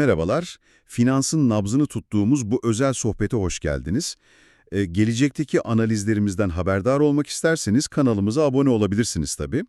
Merhabalar, finansın nabzını tuttuğumuz bu özel sohbete hoş geldiniz. Ee, gelecekteki analizlerimizden haberdar olmak isterseniz kanalımıza abone olabilirsiniz tabii.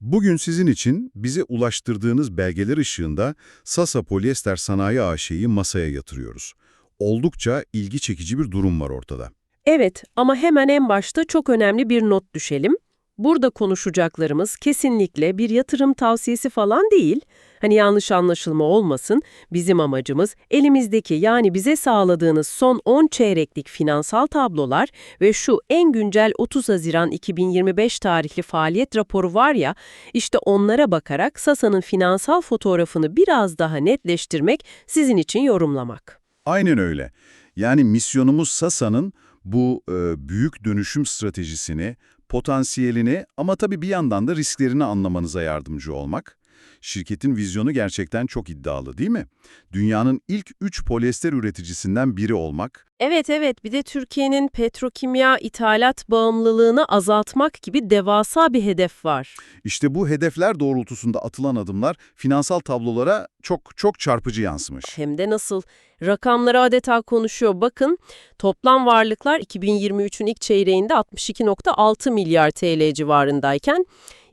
Bugün sizin için bize ulaştırdığınız belgeler ışığında Sasa Polyester Sanayi AŞ'yi masaya yatırıyoruz. Oldukça ilgi çekici bir durum var ortada. Evet ama hemen en başta çok önemli bir not düşelim. Burada konuşacaklarımız kesinlikle bir yatırım tavsiyesi falan değil. Hani yanlış anlaşılma olmasın, bizim amacımız elimizdeki yani bize sağladığınız son 10 çeyreklik finansal tablolar ve şu en güncel 30 Haziran 2025 tarihli faaliyet raporu var ya, işte onlara bakarak Sasa'nın finansal fotoğrafını biraz daha netleştirmek, sizin için yorumlamak. Aynen öyle. Yani misyonumuz Sasa'nın bu e, büyük dönüşüm stratejisini, potansiyelini ama tabii bir yandan da risklerini anlamanıza yardımcı olmak. Şirketin vizyonu gerçekten çok iddialı değil mi? Dünyanın ilk 3 polyester üreticisinden biri olmak, Evet evet bir de Türkiye'nin petrokimya ithalat bağımlılığını azaltmak gibi devasa bir hedef var. işte bu hedefler doğrultusunda atılan adımlar finansal tablolara çok çok çarpıcı yansımış. Hem de nasıl? Rakamları adeta konuşuyor. Bakın toplam varlıklar 2023'ün ilk çeyreğinde 62.6 milyar TL civarındayken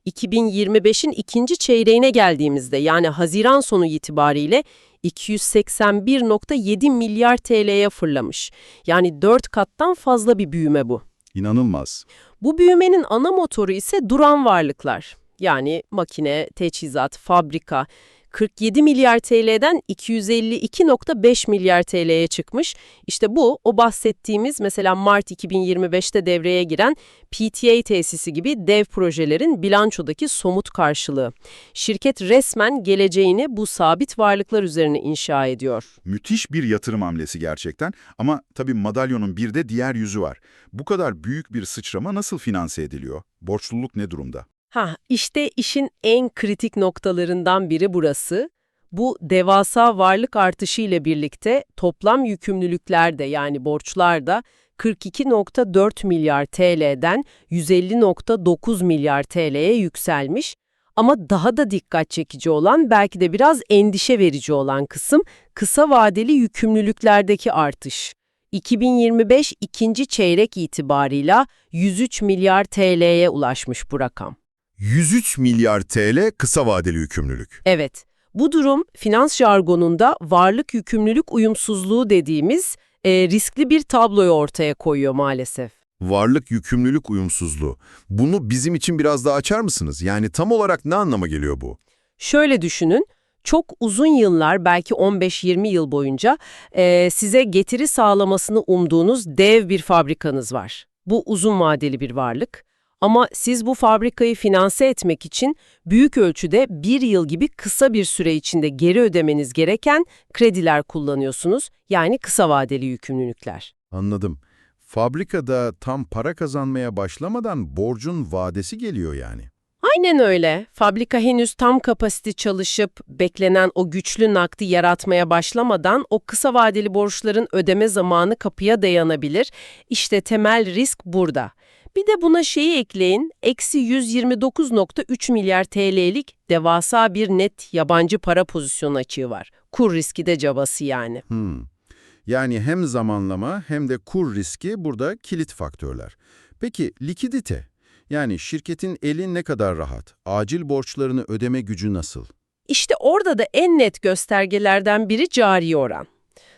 2025'in ikinci çeyreğine geldiğimizde yani Haziran sonu itibariyle 281.7 milyar TL'ye fırlamış. Yani 4 kattan fazla bir büyüme bu. İnanılmaz. Bu büyümenin ana motoru ise duran varlıklar. Yani makine, teçhizat, fabrika 47 milyar TL'den 252.5 milyar TL'ye çıkmış. İşte bu o bahsettiğimiz mesela Mart 2025'te devreye giren PTA tesisi gibi dev projelerin bilançodaki somut karşılığı. Şirket resmen geleceğini bu sabit varlıklar üzerine inşa ediyor. Müthiş bir yatırım hamlesi gerçekten ama tabii madalyonun bir de diğer yüzü var. Bu kadar büyük bir sıçrama nasıl finanse ediliyor? Borçluluk ne durumda? Ha, işte işin en kritik noktalarından biri burası. Bu devasa varlık artışı ile birlikte toplam yükümlülükler de yani borçlar da 42.4 milyar TL'den 150.9 milyar TL'ye yükselmiş. Ama daha da dikkat çekici olan belki de biraz endişe verici olan kısım kısa vadeli yükümlülüklerdeki artış. 2025 ikinci çeyrek itibarıyla 103 milyar TL'ye ulaşmış bu rakam. 103 milyar TL kısa vadeli yükümlülük. Evet, bu durum finans jargonunda varlık yükümlülük uyumsuzluğu dediğimiz e, riskli bir tabloyu ortaya koyuyor maalesef. Varlık yükümlülük uyumsuzluğu. Bunu bizim için biraz daha açar mısınız? Yani tam olarak ne anlama geliyor bu? Şöyle düşünün, çok uzun yıllar belki 15-20 yıl boyunca e, size getiri sağlamasını umduğunuz dev bir fabrikanız var. Bu uzun vadeli bir varlık. Ama siz bu fabrikayı finanse etmek için büyük ölçüde bir yıl gibi kısa bir süre içinde geri ödemeniz gereken krediler kullanıyorsunuz. Yani kısa vadeli yükümlülükler. Anladım. Fabrikada tam para kazanmaya başlamadan borcun vadesi geliyor yani. Aynen öyle. Fabrika henüz tam kapasite çalışıp beklenen o güçlü nakdi yaratmaya başlamadan o kısa vadeli borçların ödeme zamanı kapıya dayanabilir. İşte temel risk burada. Bir de buna şeyi ekleyin, eksi 129.3 milyar TL'lik devasa bir net yabancı para pozisyonu açığı var. Kur riski de cabası yani. Hmm. Yani hem zamanlama hem de kur riski burada kilit faktörler. Peki likidite? Yani şirketin eli ne kadar rahat? Acil borçlarını ödeme gücü nasıl? İşte orada da en net göstergelerden biri cari oran.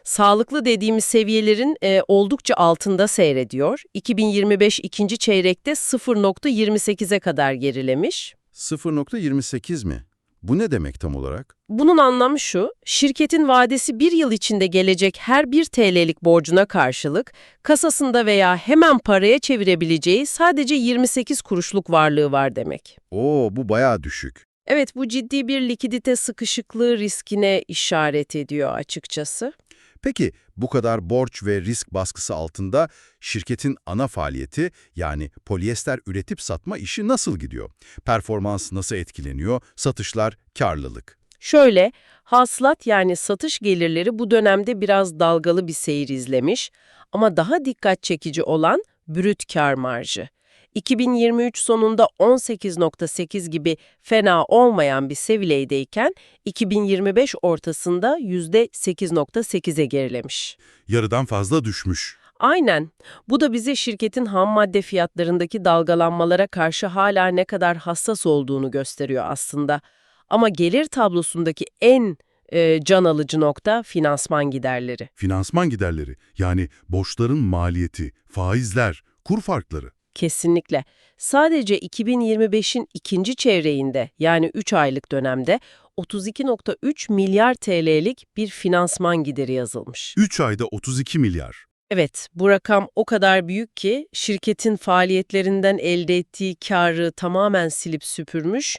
Sağlıklı dediğimiz seviyelerin e, oldukça altında seyrediyor. 2025 ikinci çeyrekte 0.28'e kadar gerilemiş. 0.28 mi? Bu ne demek tam olarak? Bunun anlamı şu, şirketin vadesi bir yıl içinde gelecek her bir TL'lik borcuna karşılık, kasasında veya hemen paraya çevirebileceği sadece 28 kuruşluk varlığı var demek. Oo bu bayağı düşük. Evet, bu ciddi bir likidite sıkışıklığı riskine işaret ediyor açıkçası. Peki bu kadar borç ve risk baskısı altında şirketin ana faaliyeti yani polyester üretip satma işi nasıl gidiyor? Performans nasıl etkileniyor? Satışlar, karlılık. Şöyle, hasılat yani satış gelirleri bu dönemde biraz dalgalı bir seyir izlemiş ama daha dikkat çekici olan brüt kar marjı. 2023 sonunda 18.8 gibi fena olmayan bir seviyedeyken 2025 ortasında %8.8'e gerilemiş. Yarıdan fazla düşmüş. Aynen. Bu da bize şirketin ham madde fiyatlarındaki dalgalanmalara karşı hala ne kadar hassas olduğunu gösteriyor aslında. Ama gelir tablosundaki en e, can alıcı nokta finansman giderleri. Finansman giderleri yani borçların maliyeti, faizler, kur farkları. Kesinlikle. Sadece 2025'in ikinci çeyreğinde yani 3 aylık dönemde 32.3 milyar TL'lik bir finansman gideri yazılmış. 3 ayda 32 milyar. Evet, bu rakam o kadar büyük ki şirketin faaliyetlerinden elde ettiği karı tamamen silip süpürmüş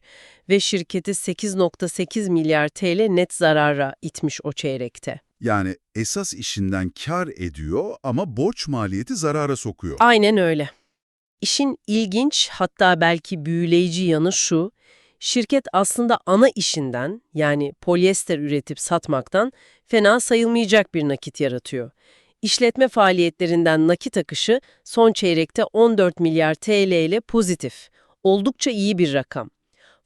ve şirketi 8.8 milyar TL net zarara itmiş o çeyrekte. Yani esas işinden kar ediyor ama borç maliyeti zarara sokuyor. Aynen öyle. İşin ilginç hatta belki büyüleyici yanı şu, şirket aslında ana işinden yani polyester üretip satmaktan fena sayılmayacak bir nakit yaratıyor. İşletme faaliyetlerinden nakit akışı son çeyrekte 14 milyar TL ile pozitif. Oldukça iyi bir rakam.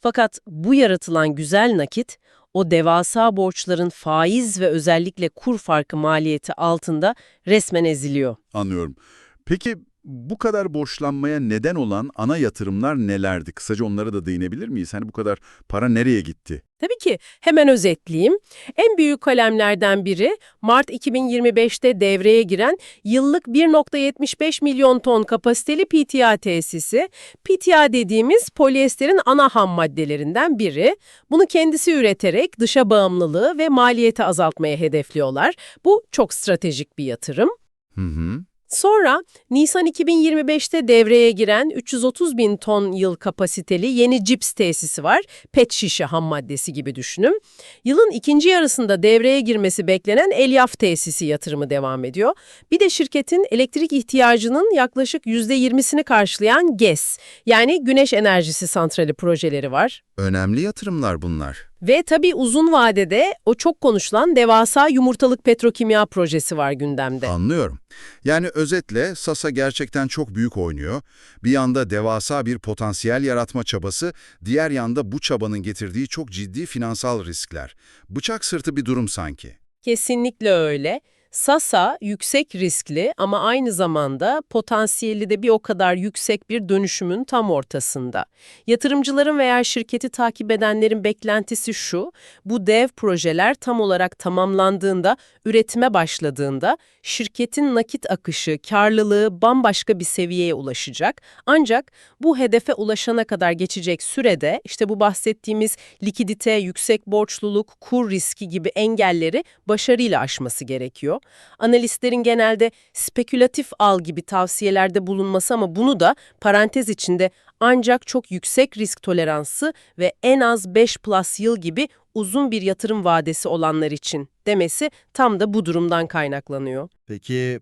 Fakat bu yaratılan güzel nakit, o devasa borçların faiz ve özellikle kur farkı maliyeti altında resmen eziliyor. Anlıyorum. Peki bu kadar borçlanmaya neden olan ana yatırımlar nelerdi? Kısaca onlara da değinebilir miyiz? Hani bu kadar para nereye gitti? Tabii ki. Hemen özetleyeyim. En büyük kalemlerden biri Mart 2025'te devreye giren yıllık 1.75 milyon ton kapasiteli PTA tesisi. PTA dediğimiz polyesterin ana ham maddelerinden biri. Bunu kendisi üreterek dışa bağımlılığı ve maliyeti azaltmaya hedefliyorlar. Bu çok stratejik bir yatırım. Hı hı. Sonra Nisan 2025'te devreye giren 330 bin ton yıl kapasiteli yeni cips tesisi var. Pet şişe ham maddesi gibi düşünün. Yılın ikinci yarısında devreye girmesi beklenen Elyaf tesisi yatırımı devam ediyor. Bir de şirketin elektrik ihtiyacının yaklaşık %20'sini karşılayan GES yani güneş enerjisi santrali projeleri var. Önemli yatırımlar bunlar. Ve tabii uzun vadede o çok konuşulan devasa yumurtalık petrokimya projesi var gündemde. Anlıyorum. Yani özetle Sasa gerçekten çok büyük oynuyor. Bir yanda devasa bir potansiyel yaratma çabası, diğer yanda bu çabanın getirdiği çok ciddi finansal riskler. Bıçak sırtı bir durum sanki. Kesinlikle öyle. Sasa yüksek riskli ama aynı zamanda potansiyeli de bir o kadar yüksek bir dönüşümün tam ortasında. Yatırımcıların veya şirketi takip edenlerin beklentisi şu, bu dev projeler tam olarak tamamlandığında, üretime başladığında şirketin nakit akışı, karlılığı bambaşka bir seviyeye ulaşacak. Ancak bu hedefe ulaşana kadar geçecek sürede işte bu bahsettiğimiz likidite, yüksek borçluluk, kur riski gibi engelleri başarıyla aşması gerekiyor. Analistlerin genelde spekülatif al gibi tavsiyelerde bulunması ama bunu da parantez içinde ancak çok yüksek risk toleransı ve en az 5 plus yıl gibi uzun bir yatırım vadesi olanlar için demesi tam da bu durumdan kaynaklanıyor. Peki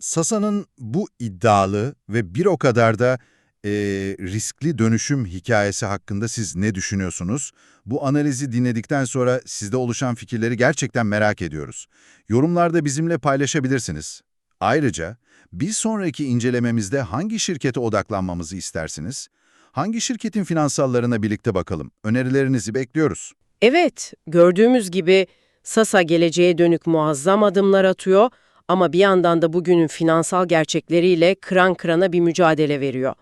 Sasa'nın bu iddialı ve bir o kadar da e, riskli dönüşüm hikayesi hakkında siz ne düşünüyorsunuz? Bu analizi dinledikten sonra sizde oluşan fikirleri gerçekten merak ediyoruz. Yorumlarda bizimle paylaşabilirsiniz. Ayrıca bir sonraki incelememizde hangi şirkete odaklanmamızı istersiniz? Hangi şirketin finansallarına birlikte bakalım? Önerilerinizi bekliyoruz. Evet, gördüğümüz gibi Sasa geleceğe dönük muazzam adımlar atıyor ama bir yandan da bugünün finansal gerçekleriyle kıran kırana bir mücadele veriyor.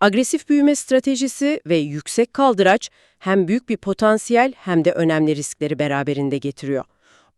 Agresif büyüme stratejisi ve yüksek kaldıraç hem büyük bir potansiyel hem de önemli riskleri beraberinde getiriyor.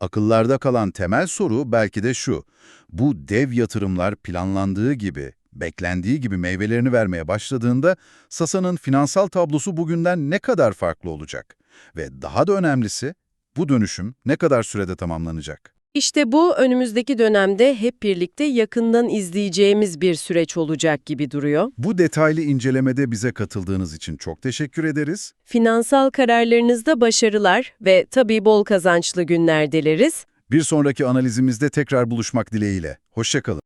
Akıllarda kalan temel soru belki de şu. Bu dev yatırımlar planlandığı gibi, beklendiği gibi meyvelerini vermeye başladığında Sasa'nın finansal tablosu bugünden ne kadar farklı olacak? Ve daha da önemlisi, bu dönüşüm ne kadar sürede tamamlanacak? İşte bu önümüzdeki dönemde hep birlikte yakından izleyeceğimiz bir süreç olacak gibi duruyor. Bu detaylı incelemede bize katıldığınız için çok teşekkür ederiz. Finansal kararlarınızda başarılar ve tabii bol kazançlı günler dileriz. Bir sonraki analizimizde tekrar buluşmak dileğiyle. Hoşçakalın.